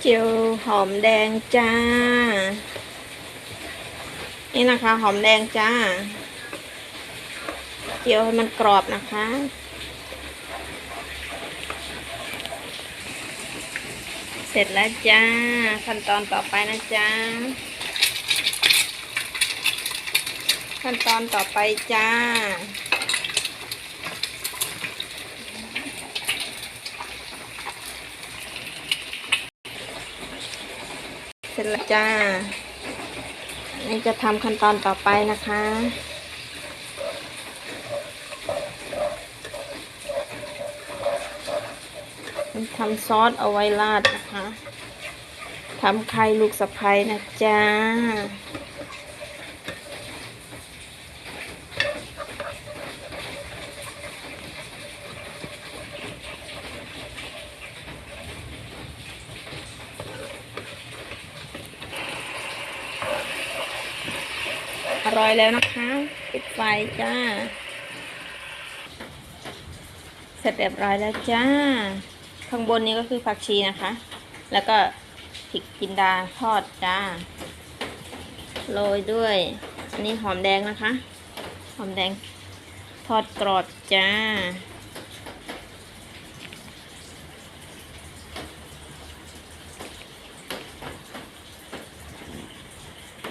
เจียวหอมแดงจ้า นี่นะคะ หอมแดงจ้า เจียวให้มันกรอบนะคะเสร็จแล้วจ้า ขั้นตอนต่อไปนะจ้า ขั้นตอนต่อไปจ้า เสร็จแล้วจ้า นี่จะทำขั้นตอนต่อไปนะคะ ทำซอสเอาไว้ราดนะคะ ทำไข่ลูกสะพ้ยนะจ้า อร่อยแล้วนะคะปิดไฟจ้า เสร็จเรียบร้อยแล้วจ้า ข้างบนนี้ก็คือผักชีนะคะ แล้วก็พริกจินดาทอดจ้า โรยด้วย อันนี้หอมแดงนะคะ หอมแดงทอดกรอบจ้า